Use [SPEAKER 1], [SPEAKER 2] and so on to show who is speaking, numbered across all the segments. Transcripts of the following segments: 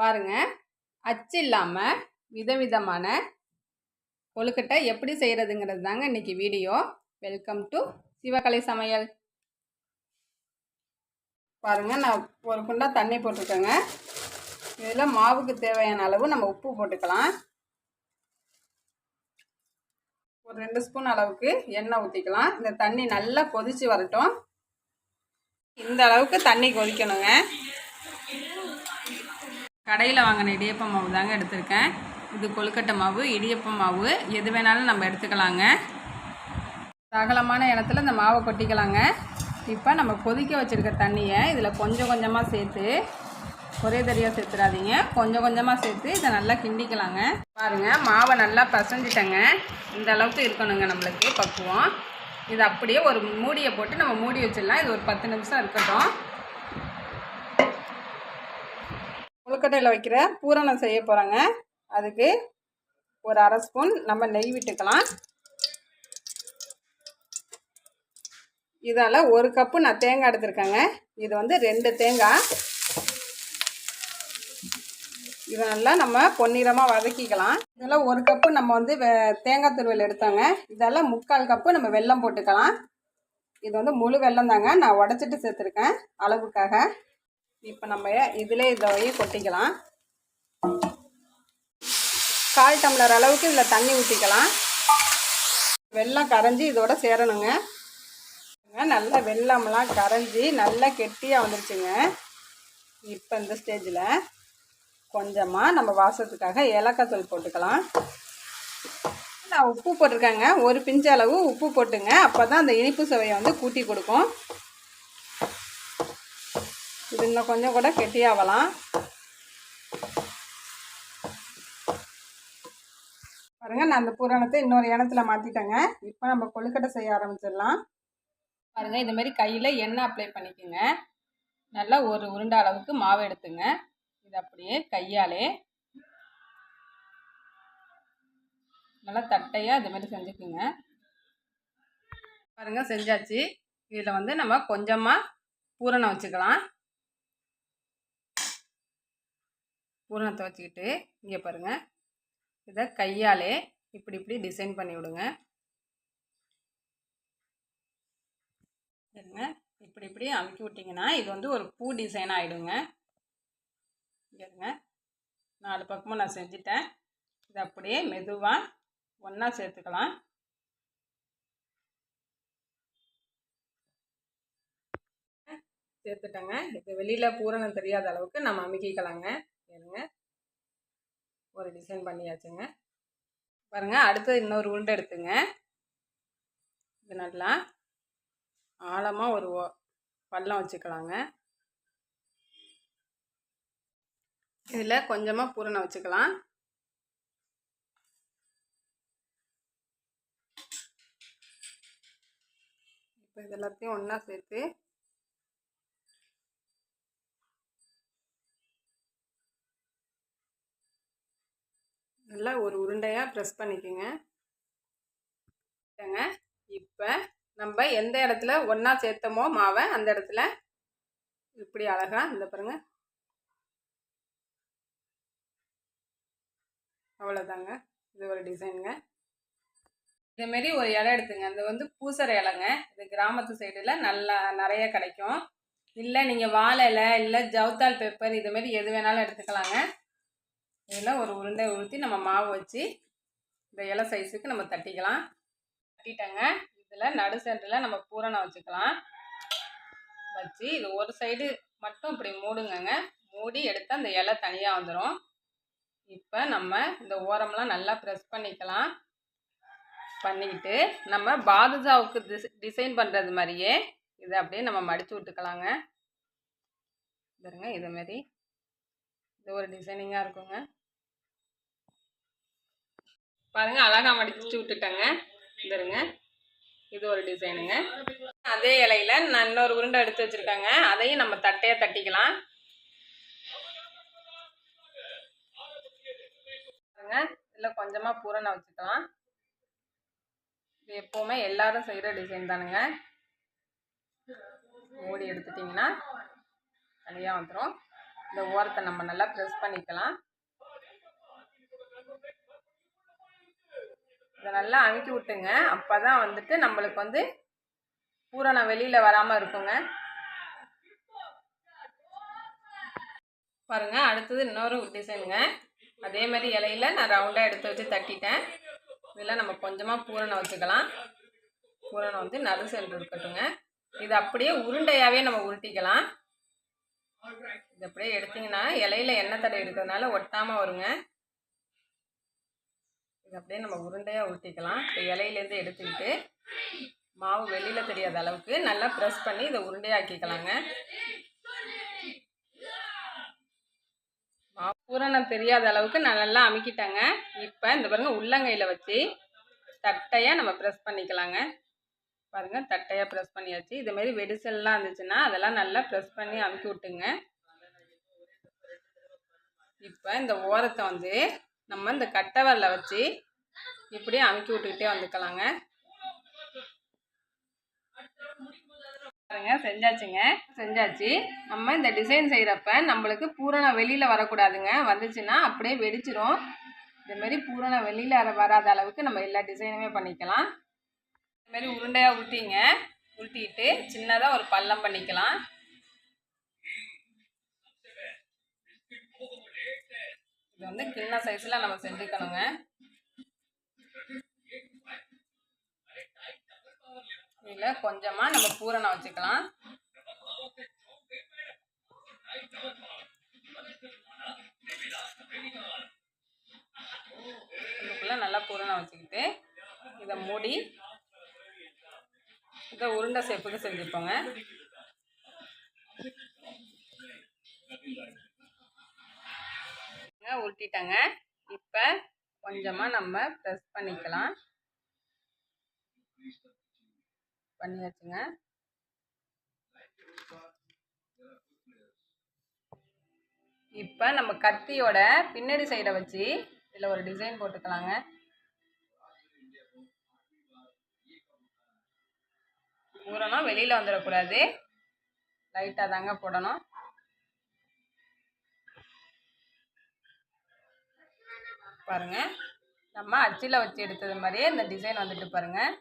[SPEAKER 1] பாருங்க. அச்சு இல்லாமல் விதவிதமான கொழுக்கட்டை எப்படி செய்கிறதுங்கிறது தாங்க இன்றைக்கி வீடியோ. வெல்கம் டு சிவகலை சமையல். பாருங்க நான் ஒரு குண்டா தண்ணி போட்டிருக்கேங்க இதில் மாவுக்கு தேவையான அளவு நம்ம உப்பு போட்டுக்கலாம். ஒரு ரெண்டு ஸ்பூன் அளவுக்கு எண்ணெய் ஊற்றிக்கலாம் இந்த தண்ணி நல்லா கொதித்து வரட்டும். இந்த அளவுக்கு தண்ணி கொதிக்கணுங்க. கடையில் வாங்கின இடியப்ப மாவு தாங்க எடுத்திருக்கேன். இது கொழுக்கட்டை மாவு இடியப்ப மாவு. எது வேணாலும் நம்ம எடுத்துக்கலாங்க. சகலமான இடத்துல இந்த மாவை கொட்டிக்கலாங்க. இப்போ நம்ம கொதிக்க வச்சுருக்க தண்ணியை இதில் கொஞ்சம் கொஞ்சமாக சேர்த்து ஒரே தடியாக சேர்த்துடாதீங்க கொஞ்சம் கொஞ்சமாக சேர்த்து இதை நல்லா கிண்டிக்கலாங்க. பாருங்கள் மாவை நல்லா பசஞ்சிட்டங்க. இந்த அளவுக்கு இருக்கணுங்க நம்மளுக்கு பக்குவம். இது அப்படியே ஒரு மூடியை போட்டு நம்ம மூடி வச்சிடலாம். இது ஒரு பத்து நிமிஷம் இருக்கட்டும். கொழுக்கட்டையில் வைக்கிற பூரணம் செய்ய போகிறோங்க அதுக்கு ஒரு அரை ஸ்பூன் நம்ம நெய் விட்டுக்கலாம். இதால் ஒரு கப்பு நான் தேங்காய் எடுத்திருக்கேங்க. இது வந்து ரெண்டு தேங்காய். இதை நல்லா நம்ம பொன்னிறமாக வதக்கிக்கலாம். இதெல்லாம் ஒரு கப்பு நம்ம வந்து தேங்காய் துருவல் எடுத்தோங்க. இதெல்லாம் முக்கால் கப்பு நம்ம வெல்லம் போட்டுக்கலாம். இது வந்து முழு வெல்லம் தாங்க. நான் உடச்சிட்டு சேர்த்துருக்கேன் அளவுக்காக. இப்போ நம்ம இதில் இதை கொட்டிக்கலாம். கால் டம்ளர் அளவுக்கு இதில் தண்ணி ஊற்றிக்கலாம் வெல்லம் கரைஞ்சி இதோட சேரணுங்க. நல்லா வெல்லம்லாம் கரைஞ்சி நல்லா கெட்டியாக வந்துருச்சுங்க. இப்போ இந்த ஸ்டேஜில் கொஞ்சமாக நம்ம வாசத்துக்காக ஏலக்காய் தூள் போட்டுக்கலாம். நான் உப்பு போட்டிருக்கேங்க. ஒரு பிஞ்ச அளவு உப்பு போட்டுங்க. அப்போ தான் அந்த இனிப்பு சுவையை வந்து கூட்டி கொடுக்கும். இது இன்னும் கொஞ்சம் கூட கெட்டியாகலாம். பாருங்க நான் அந்த பூரணத்தை இன்னொரு இடத்துல மாற்றிட்டேங்க இப்போ நம்ம கொழுக்கட்டை செய்ய ஆரம்பிச்சிடலாம். பாருங்க இந்த மாதிரி கையில் எண்ணெய் அப்ளை பண்ணிக்கோங்க. நல்லா ஒரு உருண்டை அளவுக்கு மாவு எடுத்துங்க. இது அப்படியே கையாலே நல்லா தட்டையாக இது மாதிரி செஞ்சுக்குங்க. பாருங்க செஞ்சாச்சு. இதில் வந்து நம்ம கொஞ்சமாக பூரணம் வச்சுக்கலாம். பூரணத்தை வச்சுக்கிட்டு இங்கே பாருங்கள் இதை கையாலே இப்படி இப்படி டிசைன் பண்ணி விடுங்க. சரிங்க இப்படி இப்படி அமுக்கி விட்டிங்கன்னா இது வந்து ஒரு பூ டிசைன் ஆகிடுங்க இருங்க நாலு பக்கமும் நான் செஞ்சுட்டேன். இதை அப்படியே மெதுவாக ஒன்றா சேர்த்துக்கலாம். சேர்த்துட்டேங்க. இது வெளியில் பூரணம் தெரியாத அளவுக்கு நம்ம அமுக்கிக்கலாங்க. இருங்க ஒரு டிசைன் பண்ணியாச்சுங்க. பாருங்கள் அடுத்தது இன்னொரு உருண்டை எடுத்துங்க. இது நல்லா ஆழமாக ஒரு ஓ- பள்ளம் வச்சுக்கலாங்க. இதில் கொஞ்சமாக பூரணம் வச்சுக்கலாம். இப்போ இது எல்லாத்தையும் ஒன்றா சேர்த்து நல்லா ஒரு உருண்டையாக ப்ரெஸ் பண்ணிக்கோங்க. ஏங்க, இப்போ நம்ம எந்த இடத்துல ஒன்றா சேர்த்தோமோ மாவை அந்த இடத்துல இப்படி அழகா இந்த பாருங்க. அவ்வளோதாங்க இது ஒரு டிசைனுங்க இதேமாரி ஒரு இலை எடுத்துங்க. இது வந்து பூசற இலைங்க. இது கிராமத்து சைடில் நல்லா நிறைய கிடைக்கும். இல்லை நீங்கள் வாழை இலை இல்லை ஜவுத்தால் பேப்பர் இதுமாரி எது வேணாலும் எடுத்துக்கலாங்க. இதில் ஒரு உருண்டை ஊற்றி நம்ம மாவு வச்சு இந்த இலை சைஸுக்கு நம்ம தட்டிக்கலாம். தட்டிட்டங்க. இதில் நடு சென்டரில் நம்ம பூரணம் வச்சுக்கலாம். வச்சு இது ஒரு சைடு மட்டும் இப்படி மூடுங்கங்க. மூடி எடுத்து அந்த இலை தனியாக வந்துடும் இப்போ நம்ம இந்த ஓரம்லாம் நல்லா ப்ரெஸ் பண்ணிக்கலாம். பண்ணிக்கிட்டு நம்ம பாதுஷாவுக்கு டிசைன் பண்ணுறது மாதிரியே இதை அப்படியே நம்ம மடித்து விட்டுக்கலாங்க. பாருங்க இதுமாரி இது ஒரு டிசைனிங்காக இருக்குங்க. பாருங்க அழகா மடிச்சு விட்டுட்டேங்க. இதுங்க இது ஒரு டிசைனுங்க. அதே இலையில நான் இன்னொரு உருண்டை எடுத்து வச்சிருக்கேங்க. அதையும் நம்ம தட்டையா தட்டிக்கலாம். பாருங்க இதில் கொஞ்சமாக பூரணை வச்சுக்கலாம். இது எப்போவுமே எல்லாரும் செய்கிற டிசைன் தானுங்க. மூடி எடுத்துட்டிங்கன்னா தனியாக வந்துடும் இந்த ஓரத்தை நம்ம நல்லா ப்ரெஸ் பண்ணிக்கலாம். இதை நல்லா அமுக்கி விட்டுங்க. அப்போ தான் வந்துட்டு நம்மளுக்கு வந்து பூரணம் வெளியில் வராமல் இருக்குங்க. பாருங்கள் அடுத்தது இன்னொரு டிசைனுங்க அதே மாதிரி இலையில நான் ரவுண்டாக எடுத்து வச்சு தட்டிட்டேன். இதில் நம்ம கொஞ்சமாக பூரணம் வச்சுக்கலாம். பூரணம் வந்து நடு சென்று இருக்கட்டுங்க இது அப்படியே உருண்டையாகவே நம்ம உருட்டிக்கலாம். இது அப்படியே எடுத்திங்கன்னா இலையில எண்ணெய் தடை எடுக்கிறதுனால ஒட்டாமல் வருங்க. இது அப்படியே நம்ம உருண்டையாக உருட்டிக்கலாம். இப்போ இலையிலேருந்து எடுத்துக்கிட்டு மாவு வெளியில் தெரியாத அளவுக்கு நல்லா ப்ரெஸ் பண்ணி இதை உருண்டையாக்கிக்கலாங்க. மாவு பூரணம் தெரியாத அளவுக்கு நான் நல்லா அமுக்கிட்டேங்க. இப்போ இந்த பாருங்க உள்ளங்கையில் வச்சு தட்டையாக நம்ம ப்ரெஸ் பண்ணிக்கலாங்க. பாருங்கள் தட்டையாக ப்ரெஸ் பண்ணியாச்சு. இதுமாரி வெடிசல்லாம் இருந்துச்சுன்னா அதெல்லாம் நல்லா ப்ரெஸ் பண்ணி அமுக்கி விட்டுங்க. இப்போ இந்த ஓரத்தை வந்து நம்ம இந்த கட்டவரில் வச்சு இப்படி அமுக்கி விட்டுக்கிட்டே வந்துக்கலாங்க. பாருங்க செஞ்சாச்சுங்க. செஞ்சாச்சு. நம்ம இந்த டிசைன் செய்கிறப்ப நம்மளுக்கு பூரணம் வெளியில் வரக்கூடாதுங்க. வந்துச்சுன்னா அப்படியே வெடிச்சிரும். இதுமாரி பூரணம் வெளியில் வராத அளவுக்கு நம்ம எல்லா டிசைனுமே பண்ணிக்கலாம். இதுமாரி உருண்டையாக உருட்டிங்க. உருட்டிட்டு சின்னதாக ஒரு பள்ளம் பண்ணிக்கலாம் இது வந்து கிண்ண சைஸில் நம்ம செஞ்சுக்கணுங்க. இதில் கொஞ்சமாக நம்ம பூரணம் வச்சுக்கலாம். இதுக்குள்ளே நல்லா பூரணம் வச்சுக்கிட்டு இதை மூடி இதை உருண்டை சேப்புக்கு செஞ்சுப்போங்க உருட்டிட்டாங்க. இப்போ கொஞ்சமாக நம்ம ப்ரெஸ் பண்ணிக்கலாம். பண்ணியாச்சுங்க. இப்போ நம்ம கத்தியோட பின்னாடி சைடை வச்சு இதில் ஒரு டிசைன் போட்டுக்கலாங்க. பூரணம் வெளியில் வந்துடக்கூடாது. லைட்டாக தாங்க போடணும். பாருங்கள் நம்ம அச்சில் வச்சு எடுத்தது மாதிரியே இந்த டிசைன் வந்துட்டு பாருங்கள்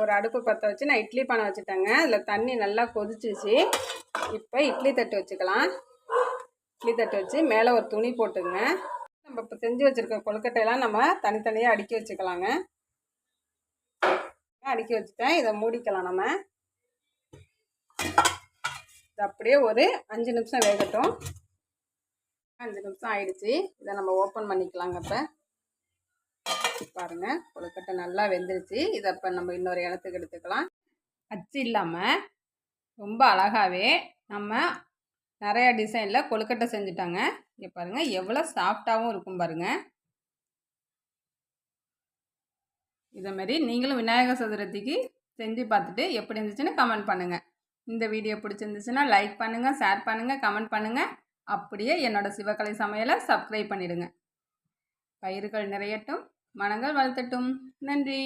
[SPEAKER 1] ஒரு அடுப்பு பற்ற வச்சு நான் இட்லி பானை வச்சுட்டேங்க. அதில் தண்ணி நல்லா கொதிச்சிச்சு இப்போ இட்லி தட்டு வச்சுக்கலாம். இட்லி தட்டு வச்சு மேலே ஒரு துணி போட்டுங்க. நம்ம இப்போ செஞ்சு வச்சுருக்க கொழுக்கட்டையெல்லாம் நம்ம தனித்தனியாக அடுக்கி வச்சுக்கலாங்க. அடுக்கி வச்சுட்டேன். இதை மூடிக்கலாம் நம்ம. இது அப்படியே ஒரு அஞ்சு நிமிஷம் வேகட்டும். அஞ்சு நிமிஷம் ஆயிடுச்சு. இதை நம்ம ஓப்பன் பண்ணிக்கலாங்க இப்போ பாருங்கள் கொழுக்கட்டை நல்லா வெந்துருச்சு. இதை இப்போ நம்ம இன்னொரு இடத்துக்கு எடுத்துக்கலாம். அச்சு இல்லாமல் ரொம்ப அழகாகவே நம்ம நிறையா டிசைனில் கொழுக்கட்டை செஞ்சுட்டாங்க. இங்கே பாருங்கள் எவ்வளோ சாஃப்டாகவும் இருக்கும் பாருங்கள் இதேமாரி நீங்களும் விநாயகர் சதுரத்திக்கு செஞ்சு பார்த்துட்டு எப்படி இருந்துச்சுன்னு கமெண்ட் பண்ணுங்கள் இந்த வீடியோ பிடிச்சிருந்துச்சுன்னா லைக் பண்ணுங்கள் ஷேர் பண்ணுங்கள் கமெண்ட் பண்ணுங்கள் அப்படியே என்னோடய சிவகலை சமையலை சப்ஸ்கிரைப் பண்ணிவிடுங்க பயிர்கள் நிறையட்டும். மனங்கள் வளர்த்தட்டும். நன்றி.